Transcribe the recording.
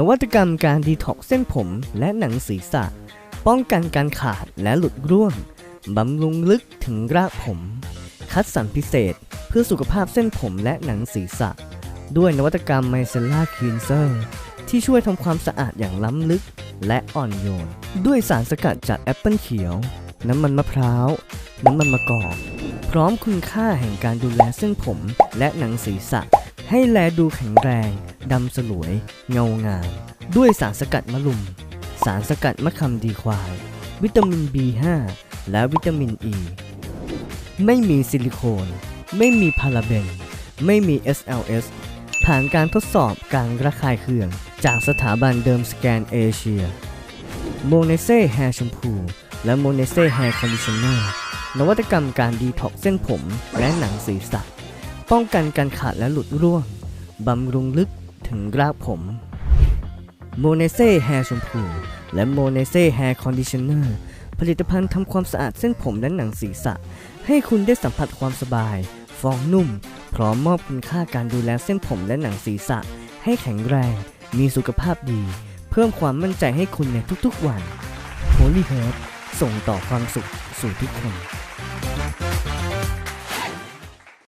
นวัตกรรมการดีท็อกเส้นผมและหนังศีรษะ ป้องกันการขาดและหลุดร่วง บำรุงลึกถึงรากผม คัดสรรพิเศษเพื่อสุขภาพเส้นผมและหนังศีรษะ ด้วยนวัตกรรมไมเซล่าคลีนเซอร์ที่ช่วยทำความสะอาดอย่างล้ำลึกและอ่อนโยน ด้วยสารสกัดจากแอปเปิลเขียว น้ำมันมะพร้าว น้ำมันมะกอก พร้อมคุณค่าแห่งการดูแลเส้นผมและหนังศีรษะ ให้แลดูแข็งแรง ดำสลวย เงางาม ด้วยสารสกัดมะลุม สารสกัดมะขามดีควาย วิตามิน B5 และวิตามิน E ไม่มีซิลิโคน ไม่มีพาราเบน ไม่มี SLS ผ่านการทดสอบการระคายเคือง จากสถาบันเดิมสแกนเอเชียโมเนเซ่แฮร์แชมพู และโมเนเซ่แฮร์คอนดิชเนอร์นวัตกรรมการดีท็อกเส้นผมและหนังศีรษะ ป้องกันการขาดและหลุดร่วง บำรุงลึก ถึงรากผมโมเนเซ่แฮร์แชมพูและโมเนเซ่แฮร์คอนดิชเนอร์ผลิตภัณฑ์ทำความสะอาดเส้นผมและหนังศีรษะ ให้คุณได้สัมผัสความสบาย ฟองนุ่ม พร้อมมอบคุณค่าการดูแลเส้นผมและหนังศีรษะ ให้แข็งแรง มีสุขภาพดี เพิ่มความมั่นใจให้คุณในทุกๆวัน Holy Herb ส่งต่อความสุขสู่ทุกคน